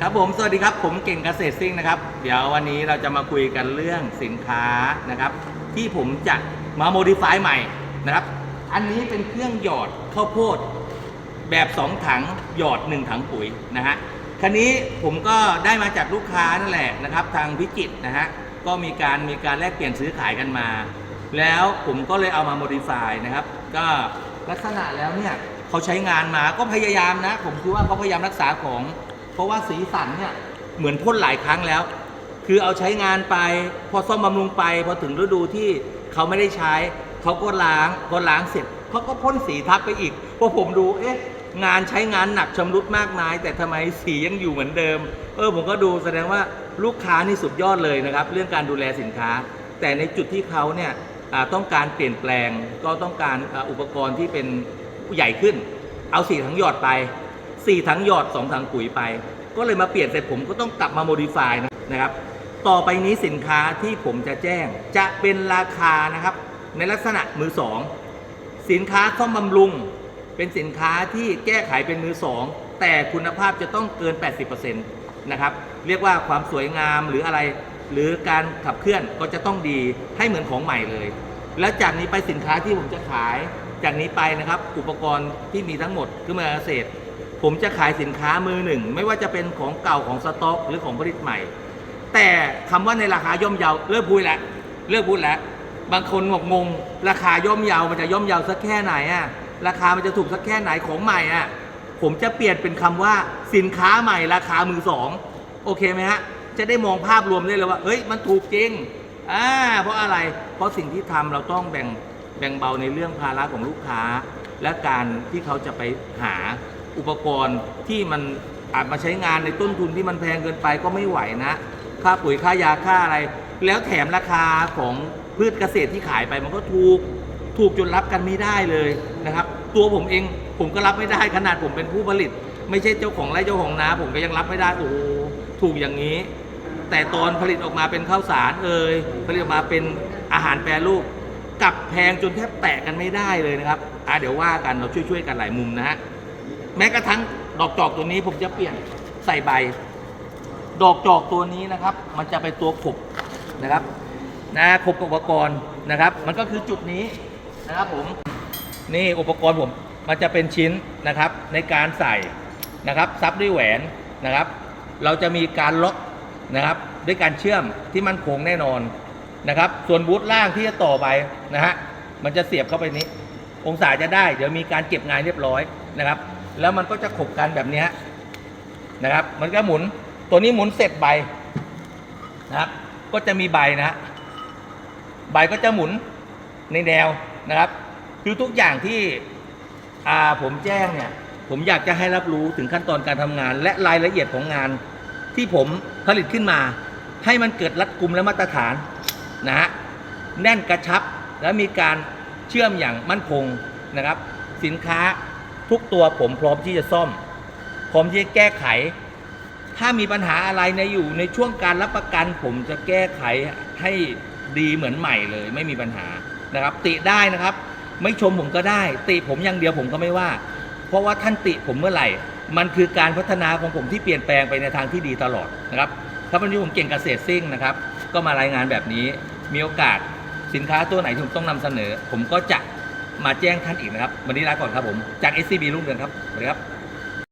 ครับผม สวัสดีครับ ผมเก่งเกษตรซิ่งนะครับ เดี๋ยววันนี้เราจะมาคุยกันเรื่องสินค้านะครับ ที่ผมจะมาโมดิฟายใหม่นะครับ อันนี้เป็นเครื่องหยอดข้าวโพดแบบ 2 ถังหยอด 1 ถังปุ๋ยนะฮะ คันนี้ผมก็ได้มาจากลูกค้านั่นแหละนะครับ ทางพิจิตรนะฮะ ก็มีการมีการแลกเปลี่ยนซื้อขายกันมา แล้วผมก็เลยเอามาโมดิฟายนะครับ ก็ลักษณะแล้วเนี่ยเขาใช้งานมาก็พยายามนะ ผมคิดว่าเขาพยายามรักษาของ เพราะว่าสีสันเนี่ยเหมือนพ่นหลายครั้งแล้ว คือเอาใช้งานไป พอซ่อมบำรุงไป พอถึงฤดูที่เขาไม่ได้ใช้เขาก็ล้างพอล้างเสร็จเขาก็พ่นสีทับไปอีกพอผมดูเอ๊ะงานใช้งานหนักชำรุดมากมาย แต่ทำไมสียังอยู่เหมือนเดิม เออผมก็ดูแสดงว่าลูกค้านี่สุดยอดเลยนะครับ เรื่องการดูแลสินค้า แต่ในจุดที่เขาเนี่ยต้องการเปลี่ยนแปลงก็ต้องการอุปกรณ์ที่เป็นใหญ่ขึ้น เอาสีถังหยอดไป สี่ถังหยอดสองถังปุ๋ยไป ก็เลยมาเปลี่ยนเสร็จผมก็ต้องกลับมาโมดิฟายนะครับ ต่อไปนี้สินค้าที่ผมจะแจ้งจะเป็นราคานะครับ ในลักษณะมือสองสินค้าซ่อมบำรุง เป็นสินค้าที่แก้ไขเป็นมือสองแต่คุณภาพจะต้องเกิน 80%นะครับ เรียกว่าความสวยงามหรืออะไร หรือการขับเคลื่อนก็จะต้องดีให้เหมือนของใหม่เลย แล้วจากนี้ไปสินค้าที่ผมจะขายจากนี้ไปนะครับ อุปกรณ์ที่มีทั้งหมดคือมาเกษตร ผมจะขายสินค้ามือหนึ่ง ไม่ว่าจะเป็นของเก่าของสต็อกหรือของผลิตใหม่ แต่คำว่าในราคาย่อมเยาเลิกพูดแล้วเลิกพูดแล้วบางคนบอกงงราคาย่อมเยามันจะย่อมเยาสักแค่ไหนอะราคามันจะถูกสักแค่ไหนของใหม่อะผมจะเปลี่ยนเป็นคำว่าสินค้าใหม่ราคามือสองโอเคไหมฮะจะได้มองภาพรวมได้เลยว่าเฮ้ยมันถูกจริงอ่าเพราะอะไรเพราะสิ่งที่ทำเราต้องแบ่งแบ่งเบาในเรื่องภาระของลูกค้า และการที่เขาจะไปหา อุปกรณ์ที่มันอาจมาใช้งานในต้นทุนที่มันแพงเกินไปก็ไม่ไหวนะ ค่าปุ๋ยค่ายาค่าอะไร แล้วแถมราคาของพืชเกษตรที่ขายไปมันก็ถูกถูกจนรับกันไม่ได้เลยนะครับ ตัวผมเองผมก็รับไม่ได้ขนาดผมเป็นผู้ผลิต ไม่ใช่เจ้าของไร่เจ้าของนาผมก็ยังรับไม่ได้โอ้ถูกอย่างนี้ แต่ตอนผลิตออกมาเป็นข้าวสารเอ่ยผลิตออกมาเป็นอาหารแปรรูปกลับแพงจนแทบแตะกันไม่ได้เลยนะครับอะเดี๋ยวว่ากันเราช่วยๆกันหลายมุมนะฮะ แม้กระทั่งดอกจอกตัวนี้ผมจะเปลี่ยนใส่ใบ ดอกจอกตัวนี้นะครับ มันจะเป็นตัวขบนะครับนะขบอุปกรณ์นะครับ มันก็คือจุดนี้นะครับผมนี่อุปกรณ์ผมมันจะเป็นชิ้นนะครับในการใส่นะครับซับด้วยแหวนนะครับ เราจะมีการล็อกนะครับด้วยการเชื่อมที่มันคงแน่นอนนะครับ ส่วนบูทล่างที่จะต่อไปนะฮะมันจะเสียบเข้าไปนี้ องศาจะได้ เดี๋ยวมีการเก็บงานเรียบร้อยนะครับ แล้วมันก็จะขบกันแบบนี้นะครับ มันก็หมุนตัวนี้หมุนเสร็จใบนะครับ ก็จะมีใบนะฮะใบก็จะหมุนในแนวนะครับ คือทุกอย่างที่ผมแจ้งเนี่ย ผมอยากจะให้รับรู้ถึงขั้นตอนการทำงาน และรายละเอียดของงาน ที่ผมผลิตขึ้นมา ให้มันเกิดรัดกุมและมาตรฐานนะฮะแน่นกระชับและมีการเชื่อมอย่างมั่นคงนะครับ สินค้า ทุกตัวผมพร้อมที่จะซ่อม พร้อมที่จะแก้ไข ถ้ามีปัญหาอะไรในอยู่ในช่วงการรับประกัน ผมจะแก้ไขให้ดีเหมือนใหม่เลย ไม่มีปัญหานะครับ ติได้นะครับ ไม่ชมผมก็ได้ ติผมอย่างเดียวผมก็ไม่ว่า เพราะว่าท่านติผมเมื่อไหร่ มันคือการพัฒนาของผมที่เปลี่ยนแปลงไปในทางที่ดีตลอดนะครับถ้าวันนี้ผมเก่งเกษตรซิ่งนะครับ ก็มารายงานแบบนี้มีโอกาสสินค้าตัวไหนที่ผมต้องนำเสนอ ผมก็จะ มาแจ้งท่านอีกนะครับ วันนี้ลาก่อนครับผมจาก SCB รุ่งเรืองครับสวัสดีครับ